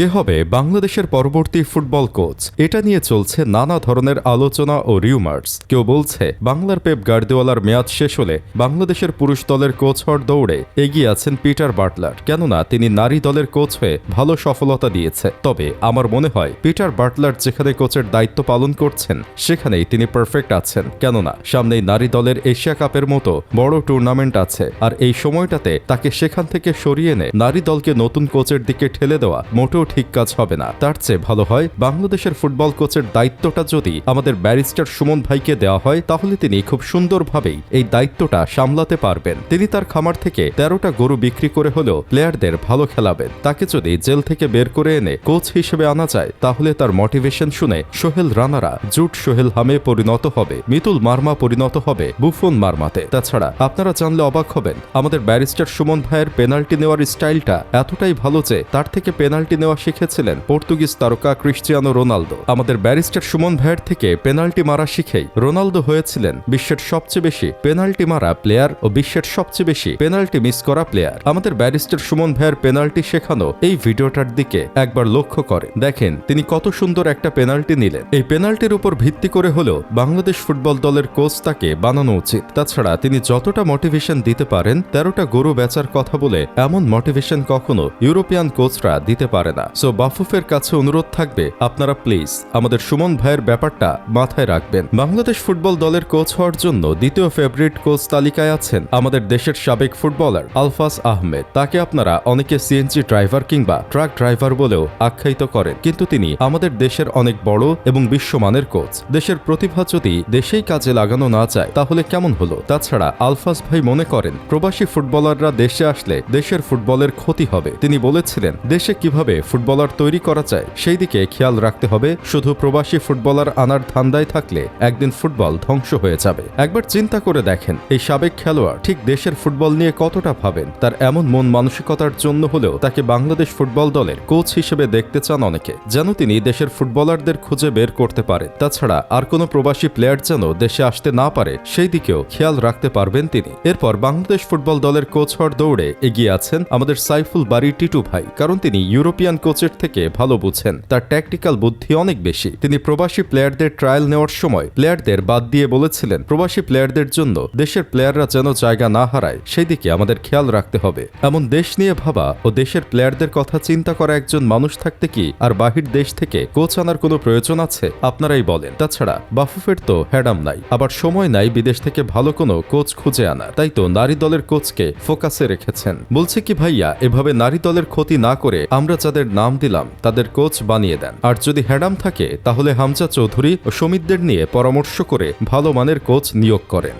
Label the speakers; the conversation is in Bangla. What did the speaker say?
Speaker 1: কে হবে বাংলাদেশের পরবর্তী ফুটবল কোচ? এটা নিয়ে চলছে নানা ধরনের আলোচনা ও রিউমার্স কেউ বলছে, বাংলার পেপ গার্দিওয়ালার মেয়াদ শেষ হলে বাংলাদেশের পুরুষ দলের কোচ হওয়ার দৌড়ে এগিয়ে আছেন পিটার বাটলার। কেননা, তিনি নারী দলের কোচ হয়ে ভালো সফলতা দিয়েছে। তবে আমার মনে হয়, পিটার বাটলার যেখানে কোচের দায়িত্ব পালন করছেন, সেখানেই তিনি পারফেক্ট আছেন। কেননা, সামনেই নারী দলের এশিয়া কাপের মতো বড় টুর্নামেন্ট আছে। আর এই সময়টাতে তাকে সেখান থেকে সরিয়ে এনে নারী দলকে নতুন কোচের দিকে ঠেলে দেওয়া মোটেও ঠিক কাজ হবে না। তার চেয়ে ভালো হয়, বাংলাদেশের ফুটবল কোচের দায়িত্বটা যদি আমাদের ব্যারিস্টার সুমন ভাইকে দেওয়া হয়, তাহলে তিনি খুব সুন্দরভাবেই এই দায়িত্বটা সামলাতে পারবেন। তিনি তার খামার থেকে তেরোটা গরু বিক্রি করে হলেও প্লেয়ারদের ভালো খেলাবেন। তাকে যদি জেল থেকে বের করে এনে কোচ হিসেবে আনা যায়, তাহলে তার মোটিভেশন শুনে সোহেল রানারা জুট সোহেল হামে পরিণত হবে, মিতুল মার্মা পরিণত হবে, বুফন মার্মাতে। তাছাড়া আপনারা জানলে অবাক হবেন, আমাদের ব্যারিস্টার সুমন ভাইয়ের পেনাল্টি নেওয়ার স্টাইলটা এতটাই ভালো যে তার থেকে পেনাল্টি নেওয়া শিখেছিলেন পর্তুগিজ তারকা ক্রিশ্চিয়ানো রোনালদো। আমাদের ব্যারিস্টার সুমন ভাইয়ের থেকে পেনাল্টি মারা শিখেই রোনালদো হয়েছিলেন বিশ্বের সবচেয়ে বেশি পেনাল্টি মারা প্লেয়ার ও বিশ্বের সবচেয়ে বেশি পেনাল্টি মিস করা প্লেয়ার। আমাদের ব্যারিস্টার সুমন ভাইয়ের পেনাল্টি শেখানো এই ভিডিওটার দিকে একবার লক্ষ্য করে দেখেন, তিনি কত সুন্দর একটা পেনাল্টি নিলেন। এই পেনাল্টির উপর ভিত্তি করে হলেও বাংলাদেশ ফুটবল দলের কোচ তাকে বানানো উচিত। তাছাড়া তিনি যতটা মোটিভেশন দিতে পারেন, তেরোটা গরু বেচার কথা বলে এমন মোটিভেশন কখনো ইউরোপিয়ান কোচরা দিতে পারে না। সো বাফুফের কাছে অনুরোধ থাকবে, আপনারা প্লিজ আমাদের সুমন ভাইয়ের ব্যাপারটা মাথায় রাখবেন। বাংলাদেশ ফুটবল দলের কোচ হওয়ার জন্য দ্বিতীয় ফেভারিট কোচ তালিকায় আছেন আমাদের দেশের সাবেক ফুটবলার আলফাস আহমেদ। তাকে আপনারা অনেকে সিএনজি ড্রাইভার কিংবা ট্রাক ড্রাইভার বলেও আখ্যায়িত করেন। কিন্তু তিনি আমাদের দেশের অনেক বড় এবং বিশ্বমানের কোচ দেশের প্রতিভা যদি দেশেই কাজে লাগানো না যায়, তাহলে কেমন হলো? তাছাড়া আলফাস ভাই মনে করেন, প্রবাসী ফুটবলাররা দেশে আসলে দেশের ফুটবলের ক্ষতি হবে। তিনি বলেছিলেন, দেশে কীভাবে ফুটবলার তৈরি করা যায় সেই দিকে খেয়াল রাখতে হবে, শুধু প্রবাসী ফুটবলার আনার ধান্দায় থাকলে একদিন ফুটবল ধ্বংস হয়ে যাবে। একবার চিন্তা করে দেখেন, এই সাবেক খেলোয়াড় ঠিক দেশের ফুটবল নিয়ে কতটা ভাবেন? তার এমন মন মানসিকতার জন্য হলেও তাকে বাংলাদেশ ফুটবল দলের কোচ হিসেবে দেখতে চান অনেকে, যেন তিনি দেশের ফুটবলারদের খুঁজে বের করতে পারেন তাছাড়া আর কোনো প্রবাসী প্লেয়ার যেন দেশে আসতে না পারে, সেই দিকেও খেয়াল রাখতে পারবেন তিনি। এরপর বাংলাদেশ ফুটবল দলের কোচ হওয়ার দৌড়ে এগিয়ে আছেন আমাদের সাইফুল বাড়ি টিটু ভাই, কারণ তিনি ইউরোপিয়ান কোচের থেকে ভালো বুঝেন। তার ট্যাকটিক্যাল বুদ্ধি অনেক বেশি। তিনি প্রবাসী প্লেয়ারদের ট্রায়াল নেওয়ার সময় প্লেয়ারদের বাদ দিয়ে বলেছিলেন, প্রবাসী প্লেয়ারদের জন্য দেশের প্লেয়াররা যেন জায়গা না হারায় সেই দিকে আমাদের খেয়াল রাখতে হবে। এমন দেশ নিয়ে ভাবা ও দেশের প্লেয়ারদের কথা চিন্তা করা একজন মানুষ থাকতে কি আর বাহির দেশ থেকে কোচ আনার কোনো প্রয়োজন আছে? আপনারাই বলেন। তাছাড়া বাফুফের তো হ্যাডাম নাই। আবার সময় নাই বিদেশ থেকে ভালো কোনো কোচ খুঁজে আনার। তাই তো নারী দলের কোচকে ফোকাসে রেখেছেন। বলছে কি, ভাইয়া, এভাবে নারী দলের ক্ষতি না করে আমরা যাদের নাম দিলাম, তাদের কোচ বানিয়ে দেন। আর যদি হ্যাডাম থাকে, তাহলে হামজা চৌধুরী ও সমিতদের নিয়ে পরামর্শ করে ভালো মানের কোচ নিয়োগ করেন।